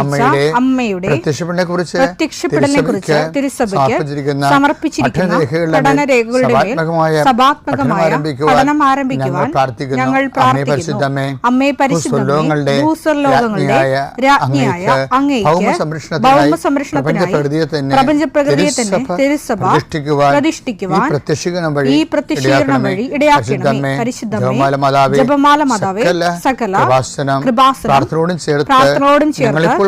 അമ്മയുടെ അമ്മയുടെ പ്രത്യക്ഷപ്പെടലിനെ കുറിച്ച് പ്രത്യക്ഷപ്പെടലിനെ കുറിച്ച് തിരുസഭയ്ക്ക് സമർപ്പിച്ചിരിക്കുന്ന സഭാത്മകമായ പഠനം ആരംഭിക്കുവാൻ ഞങ്ങൾ പ്രാർത്ഥിക്കുന്നു. രാജ്ഞിയായ ഭൗമസംരക്ഷണത്തിനായി തന്നെ തിരുസഭ പ്രതിഷ്ഠിക്കുവാൻ ഈ പ്രത്യക്ഷീകരണം വഴി ഇടയാക്കണമേ. പരിശുദ്ധമേ ജപമാല മാതാവേ സകല കൃപാസനം പ്രാർത്ഥനയോടും ചേർത്ത് ഞങ്ങളിപ്പോൾ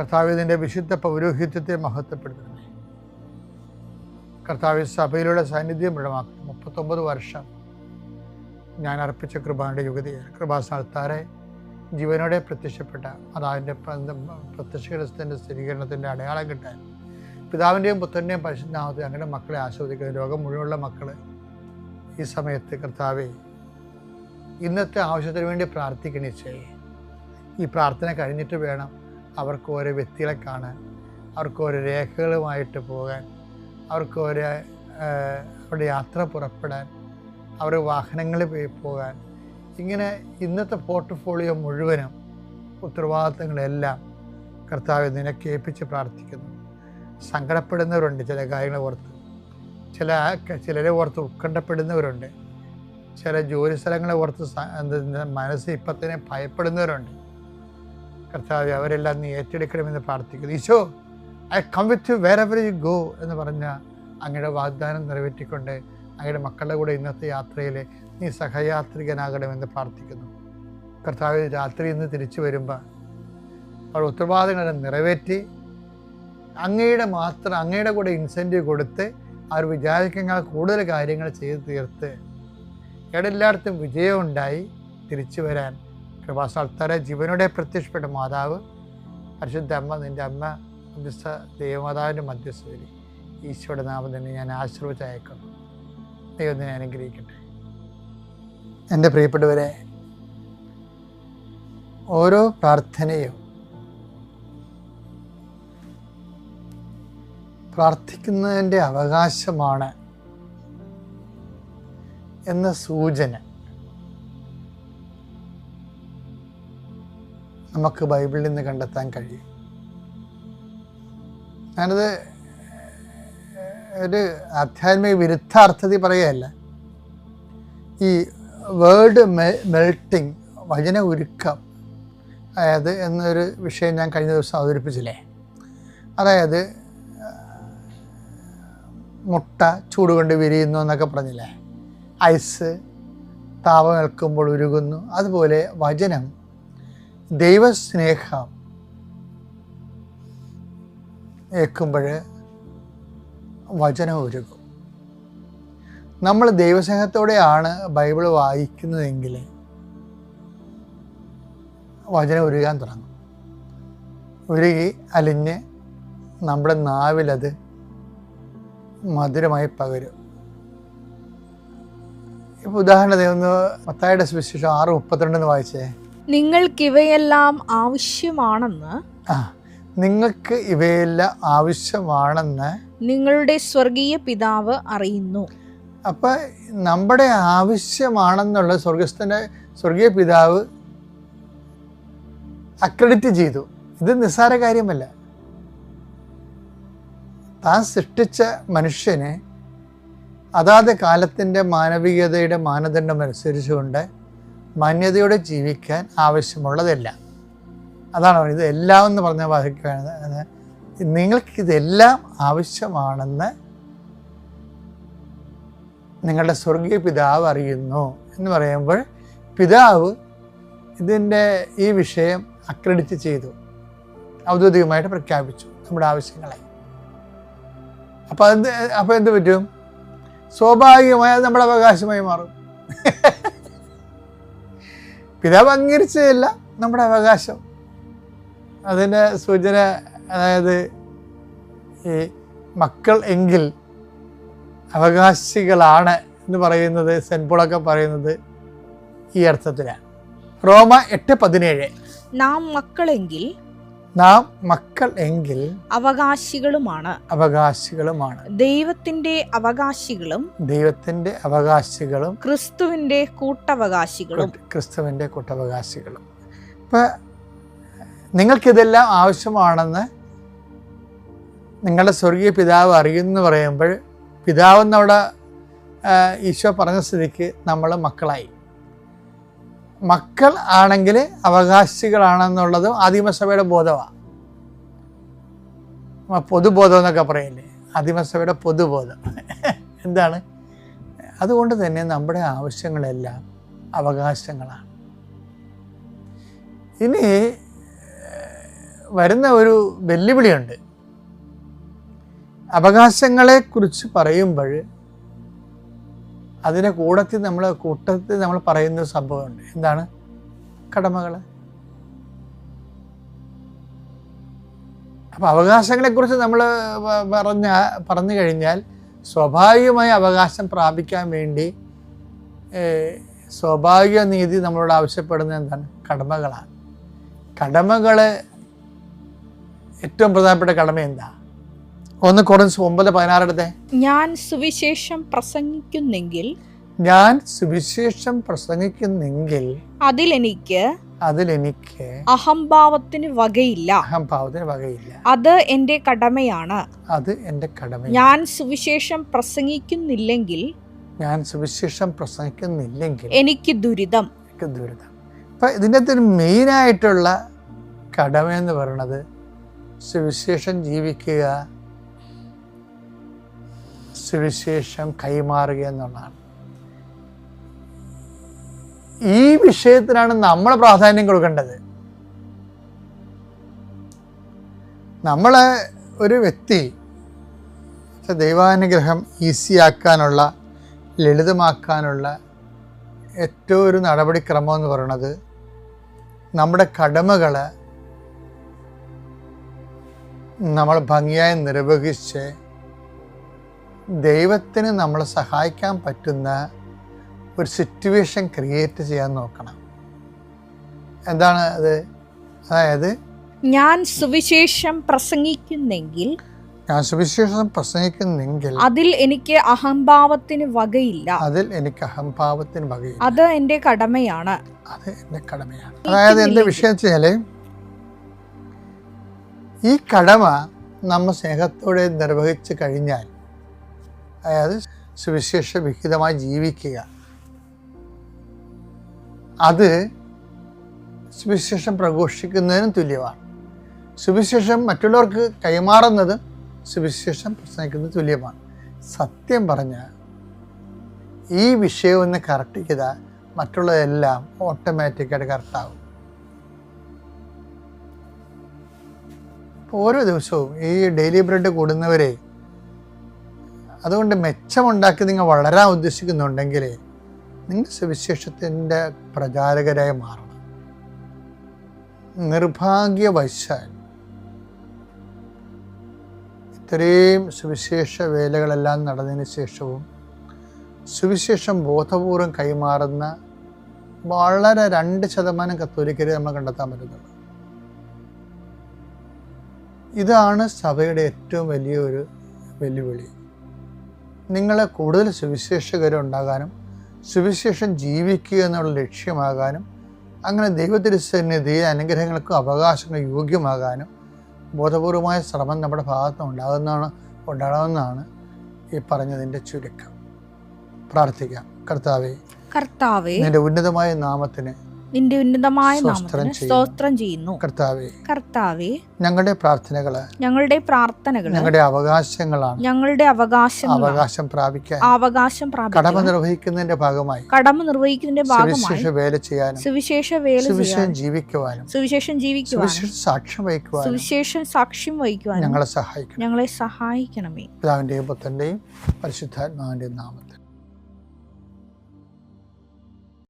കർത്താവെ നിന്റെ വിശുദ്ധ പൗരോഹിത്യത്തെ മഹത്വപ്പെടുത്തണമേ കർത്താവ് സഭയിലുള്ള സാന്നിധ്യം ദൃഢമാക്കണം മുപ്പത്തൊമ്പത് വർഷം ഞാൻ അർപ്പിച്ച കൃപാന്റെ യുഗതിയെ കൃപാസ്ഥാനത്താരെ ജീവനോടെ പ്രത്യക്ഷപ്പെട്ട അതാവിന്റെ പ്രത്യക്ഷകരസ്ഥന്റെ സ്ഥിരീകരണത്തിന്റെ അടയാളം കിട്ടാൻ പിതാവിന്റെയും പുത്രന്റെയും പരിശുദ്ധാമത്തെ അങ്ങനെ മക്കളെ ആസ്വദിക്കുന്ന ലോകം മുഴുവനുള്ള മക്കൾ ഈ സമയത്ത് കർത്താവെ ഇന്നത്തെ ആവശ്യത്തിന് വേണ്ടി പ്രാർത്ഥിക്കണേച്ചേ ഈ പ്രാർത്ഥന കഴിഞ്ഞിട്ട് വേണം അവർക്ക് ഓരോ വ്യക്തികളെ കാണാൻ അവർക്ക് ഓരോ രേഖകളുമായിട്ട് പോകാൻ അവർക്ക് ഓരോ അവരുടെ യാത്ര പുറപ്പെടാൻ അവരുടെ വാഹനങ്ങളിൽ പോയി പോകാൻ. ഇങ്ങനെ ഇന്നത്തെ പോർട്ട്ഫോളിയോ മുഴുവനും ഉത്തരവാദിത്തങ്ങളെല്ലാം കർത്താവ് നിനക്ക് ഏൽപ്പിച്ച് പ്രാർത്ഥിക്കുന്നു. സങ്കടപ്പെടുന്നവരുണ്ട് ചില കാര്യങ്ങൾ ഓർത്ത്. ചില ചിലരെ ഓർത്ത് ഉത്കണ്ഠപ്പെടുന്നവരുണ്ട്. ചില ജോലി സ്ഥലങ്ങളെ ഓർത്ത് മനസ്സ് ഇപ്പം തന്നെ ഭയപ്പെടുന്നവരുണ്ട്. കർത്താവ് അവരെല്ലാം നീ ഏറ്റെടുക്കണമെന്ന് പ്രാർത്ഥിക്കുന്നു. Eesho I come with you wherever you go എന്ന് പറഞ്ഞ അങ്ങയുടെ വാഗ്ദാനം നിറവേറ്റിക്കൊണ്ട് അങ്ങയുടെ മക്കളുടെ കൂടെ ഇന്നത്തെ യാത്രയിൽ നീ സഹയാത്രികനാകണമെന്ന് പ്രാർത്ഥിക്കുന്നു. കർത്താവ് രാത്രി ഇന്ന് തിരിച്ചു വരുമ്പോൾ അവർ ഉത്തരവാദിത്തങ്ങളെ നിറവേറ്റി അങ്ങയുടെ മാത്രം അങ്ങയുടെ കൂടെ ഇൻസെന്റീവ് കൊടുത്ത് അവർ വിചാരിക്കുന്ന കൂടുതൽ കാര്യങ്ങൾ ചെയ്ത് തീർത്ത് എവിടെല്ലായിടത്തും വിജയമുണ്ടായി തിരിച്ചു വരാൻ കൃപാസ്ഥാനത്താരെ ജീവനോടെ പ്രത്യക്ഷപ്പെട്ട മാതാവ് പരിശുദ്ധ അമ്മ നിന്റെ അമ്മ മധ്യസ്ഥ ദേവമാതാവിന്റെ മധ്യസ്ഥതയിൽ ഈശോയുടെ നാമം തന്നെ ഞാൻ ആശീർവദിച്ച് അയക്കുന്നു. ദൈവം നിന്നെ അനുഗ്രഹിക്കട്ടെ. എന്റെ പ്രിയപ്പെട്ടവരെ ഓരോ പ്രാർത്ഥനയും പ്രാർത്ഥിക്കുന്നതിന്റെ അവകാശമാണ് എന്ന സൂചന നമുക്ക് ബൈബിളിൽ നിന്ന് കണ്ടെത്താൻ കഴിയും. ഞാനത് ഒരു ആധ്യാത്മിക വിരുദ്ധാർത്ഥത്തിൽ പറയുകയല്ല. ഈ വേർഡ് മെൽട്ടിങ് വചന ഉരുക്കം അതായത് എന്നൊരു വിഷയം ഞാൻ കഴിഞ്ഞ ദിവസം അവതരിപ്പിച്ചില്ലേ? അതായത് മുട്ട ചൂട് കൊണ്ട് വിരിയുന്നു എന്നൊക്കെ പറഞ്ഞില്ലേ? ഐസ് താപം നിൽക്കുമ്പോൾ ഉരുകുന്നു. അതുപോലെ വചനം ദൈവസ്നേഹം ഏൽക്കുമ്പോൾ വചനം ഒരുക്കും. നമ്മൾ ദൈവസ്നേഹത്തോടെയാണ് ബൈബിൾ വായിക്കുന്നതെങ്കിൽ വചനം ഉരുകാൻ തുടങ്ങും. ഉരുകി അലിഞ്ഞ് നമ്മുടെ നാവിലത് മധുരമായി പകരും. ഇപ്പോൾ ഉദാഹരണത്തിന് ഒന്ന് മത്തായുടെ സുവിശേഷം ആറ് മുപ്പത്തിരണ്ടെന്ന് വായിച്ചേ. നിങ്ങൾക്കിവയെല്ലാം ആവശ്യമാണെന്ന് നിങ്ങൾക്ക് ഇവയെല്ലാം ആവശ്യമാണെന്ന് നിങ്ങളുടെ സ്വർഗീയ പിതാവ് അറിയുന്നു. അപ്പൊ നമ്മുടെ ആവശ്യമാണെന്നുള്ള സ്വർഗസ്ഥന്റെ സ്വർഗീയ പിതാവ് അക്രഡിറ്റ് ചെയ്തു. ഇത് നിസ്സാര കാര്യമല്ല. താൻ സൃഷ്ടിച്ച മനുഷ്യനെ അതാത് കാലത്തിന്റെ മാനവികതയുടെ മാനദണ്ഡം അനുസരിച്ചുകൊണ്ട് മാന്യതയോടെ ജീവിക്കാൻ ആവശ്യമുള്ളതെല്ലാം. അതാണ് പറയുന്നത് എല്ലാം എന്ന് പറഞ്ഞ നിങ്ങൾക്ക് നിങ്ങൾക്കിതെല്ലാം ആവശ്യമാണെന്ന് നിങ്ങളുടെ സ്വർഗീയ പിതാവ് അറിയുന്നു എന്ന് പറയുമ്പോൾ പിതാവ് ഇതിന്റെ ഈ വിഷയം അക്രഡിറ്റ് ചെയ്തു. ഔദ്യോഗികമായിട്ട് പ്രഖ്യാപിച്ചു നമ്മുടെ ആവശ്യങ്ങളെ. അപ്പോൾ അത് അപ്പോൾ എന്ത് പറ്റും? സ്വാഭാവികമായി അത് നമ്മുടെ അവകാശമായി മാറും. പിതാവ് അംഗീകരിച്ചതല്ല നമ്മുടെ അവകാശം. അതിന്റെ സൂചന അതായത് ഈ മക്കൾ എങ്കിൽ അവകാശികളാണ് എന്ന് പറയുന്നത് സെൻപോളൊക്കെ പോളൊക്കെ പറയുന്നത് ഈ അർത്ഥത്തിലാണ്. റോമ എട്ട് പതിനേഴ്. നാം മക്കളെങ്കിൽ നാം മക്കൾ എങ്കിൽ അവകാശികളുമാണ്. അവകാശികളുമാണ്. ദൈവത്തിന്റെ അവകാശികളും ദൈവത്തിന്റെ അവകാശികളും ക്രിസ്തുവിന്റെ കൂട്ടവകാശികളും. ക്രിസ്തുവിന്റെ കൂട്ടവകാശികളും. ഇപ്പൊ നിങ്ങൾക്കിതെല്ലാം ആവശ്യമാണെന്ന് നിങ്ങളുടെ സ്വർഗീയ പിതാവ് അറിയുമെന്ന് പറയുമ്പോൾ പിതാവ് എന്നവിടെ ഈശോ പറഞ്ഞ സ്ഥിതിക്ക് നമ്മൾ മക്കളായി. മക്കൾ ആണെങ്കിൽ അവകാശികളാണെന്നുള്ളതും ആദിമസഭയുടെ ബോധമാണ് പൊതുബോധം എന്നൊക്കെ പറയില്ലേ? ആദിമസഭയുടെ പൊതുബോധം. എന്താണ്? അതുകൊണ്ട് തന്നെ നമ്മുടെ ആവശ്യങ്ങളെല്ലാം അവകാശങ്ങളാണ്. ഇനി വരുന്ന ഒരു വെല്ലുവിളിയുണ്ട്. അവകാശങ്ങളെക്കുറിച്ച് പറയുമ്പോൾ അതിന്റെ കൂടത്തിൽ നമ്മൾ കൂട്ടത്തിൽ നമ്മൾ പറയുന്ന ഒരു സംഭവമുണ്ട്. എന്താണ്? കടമകൾ അപ്പം അവകാശങ്ങളെക്കുറിച്ച് നമ്മൾ പറഞ്ഞ പറഞ്ഞു കഴിഞ്ഞാൽ സ്വാഭാവികമായി അവകാശം പ്രാപിക്കാൻ വേണ്ടി സ്വാഭാവിക നീതി നമ്മളോട് ആവശ്യപ്പെടുന്നത് എന്താണ്? കടമകളാണ്. കടമകൾ ഏറ്റവും പ്രധാനപ്പെട്ട കടമ എന്താ? ഒന്ന് കുറച്ച് ഒമ്പത് പതിനാറെടുത്തെ ഞാൻ സുവിശേഷം പ്രസംഗിക്കുന്നെങ്കിൽ? ഞാൻ സുവിശേഷം പ്രസംഗിക്കുന്നെങ്കിൽ? അതിലെനിക്ക് അതിലെനിക്ക് അഹംഭാവത്തിന് വകയില്ല. അഹംഭാവത്തിന് വകയില്ല. അത് എന്റെ കടമയാണ്. അത് എന്റെ കടമ ഞാൻ സുവിശേഷം പ്രസംഗിക്കുന്നില്ലെങ്കിൽ? ഞാൻ സുവിശേഷം പ്രസംഗിക്കുന്നില്ലെങ്കിൽ? എനിക്ക് ദുരിതം. എനിക്ക് ദുരിതം. അപ്പം ഇതിന്റെ മെയിൻ ആയിട്ടുള്ള മെയിനായിട്ടുള്ള കടമ എന്ന് പറയുന്നത് സുവിശേഷം ജീവിക്കുക സുവിശേഷം കൈമാറുക എന്നുള്ളതാണ്. ഈ വിഷയത്തിനാണ് നമ്മൾ പ്രാധാന്യം കൊടുക്കേണ്ടത്. നമ്മൾ ഒരു വ്യക്തി ദൈവാനുഗ്രഹം ഈസിയാക്കാനുള്ള ലളിതമാക്കാനുള്ള ഏറ്റവും ഒരു നടപടിക്രമം എന്ന് പറയുന്നത് നമ്മുടെ കടമകൾ നമ്മൾ ഭംഗിയായി നിർവഹിച്ച് ദൈവത്തിന് നമ്മളെ സഹായിക്കാൻ പറ്റുന്ന ഒരു സിറ്റുവേഷൻ ക്രിയേറ്റ് ചെയ്യാൻ നോക്കണം. എന്താണ് അത്? അതായത് ഞാൻ സുവിശേഷം പ്രസംഗിക്കുന്നെങ്കിൽ ഞാൻ സുവിശേഷം പ്രസംഗിക്കുന്നെങ്കിൽ അതിൽ എനിക്ക് അഹംഭാവത്തിന് വകയില്ല. അതിൽ എനിക്ക് അഹംഭാവത്തിന് വകയില്ല. അത് എന്റെ കടമയാണ്. അത് എന്റെ കടമയാണ്. അതായത് എന്റെ വിഷയം വെച്ചാൽ ഈ കടമ നമ്മൾ സ്നേഹത്തോടെ നിർവഹിച്ചു കഴിഞ്ഞാൽ അതായത് സുവിശേഷ വിഹിതമായി ജീവിക്കുക. അത് സുവിശേഷം പ്രഘോഷിക്കുന്നതിനും തുല്യമാണ്. സുവിശേഷം മറ്റുള്ളവർക്ക് കൈമാറുന്നത് സുവിശേഷം പ്രസംഗിക്കുന്നത് തുല്യമാണ്. സത്യം പറഞ്ഞാൽ ഈ വിഷയം ഒന്ന് കറക്റ്റ് ചെയ്താൽ മറ്റുള്ളതെല്ലാം ഓട്ടോമാറ്റിക്കായിട്ട് കറക്റ്റാകും ഓരോ ദിവസവും ഈ ഡെയിലി ബ്രെഡ് കൂടുന്നവരെ അതുകൊണ്ട് മെച്ചമുണ്ടാക്കി നിങ്ങൾ വളരാൻ ഉദ്ദേശിക്കുന്നുണ്ടെങ്കിൽ നിങ്ങൾ സുവിശേഷത്തിന്റെ പ്രചാരകരായി മാറണം. നിർഭാഗ്യവശാൽ ഇത്രയും സുവിശേഷ വേലകളെല്ലാം നടന്നതിന് ശേഷവും സുവിശേഷം ബോധപൂർവം കൈമാറുന്ന വളരെ രണ്ട് ശതമാനം കത്തോലിക്കരെ നമ്മൾ കണ്ടെത്താൻ പറ്റുന്നുള്ളൂ. ഇതാണ് സഭയുടെ ഏറ്റവും വലിയൊരു വെല്ലുവിളി. നിങ്ങളെ കൂടുതൽ സുവിശേഷകരുണ്ടാകാനും സുവിശേഷം ജീവിക്കുക എന്നുള്ള ലക്ഷ്യമാകാനും അങ്ങനെ ദൈവത്തിരുസന്നിധിയിൽ അനുഗ്രഹങ്ങൾക്കും അവകാശങ്ങൾ യോഗ്യമാകാനും ബോധപൂർവമായ ശ്രമം നമ്മുടെ ഭാഗത്ത് ഉണ്ടാകുന്നതാണ് ഉണ്ടാകുന്നതാണ് ഈ പറഞ്ഞതിന്റെ ചുരുക്കം. പ്രാർത്ഥിക്കാം. കർത്താവേ കർത്താവേ നിന്റെ ഉന്നതമായ നാമത്തിന് നിന്റെ ഉന്നതമായ സ്തോത്രം നാമത്തിന് ചെയ്യുന്നു. സ്തോത്രം ചെയ്യുന്നു. കർത്താവെ കർത്താവെ ഞങ്ങളുടെ പ്രാർത്ഥനകൾ ഞങ്ങളുടെ പ്രാർത്ഥനകൾ ഞങ്ങളുടെ അവകാശങ്ങളാണ്. ഞങ്ങളുടെ അവകാശം അവകാശം പ്രാപിക്കാൻ. അവകാശം കടമ നിർവഹിക്കുന്നതിന്റെ ഭാഗമായി. കടമ നിർവഹിക്കുന്നതിന്റെ ഭാഗമായി. വേല ചെയ്യാനും സുവിശേഷ വേല സുവിശേഷം ജീവിക്കുവാനും സുവിശേഷം ജീവിക്കുവാനും. സുവിശേഷം സാക്ഷ്യം വഹിക്കുവാനും സുവിശേഷം സാക്ഷ്യം വഹിക്കുവാനും. ഞങ്ങളെ സഹായിക്കണം. ഞങ്ങളെ സഹായിക്കണമേ. പിതാവിന്റെയും പുത്രന്റെയും പരിശുദ്ധാത്മാവിന്റെയും നാമത്തിൽ.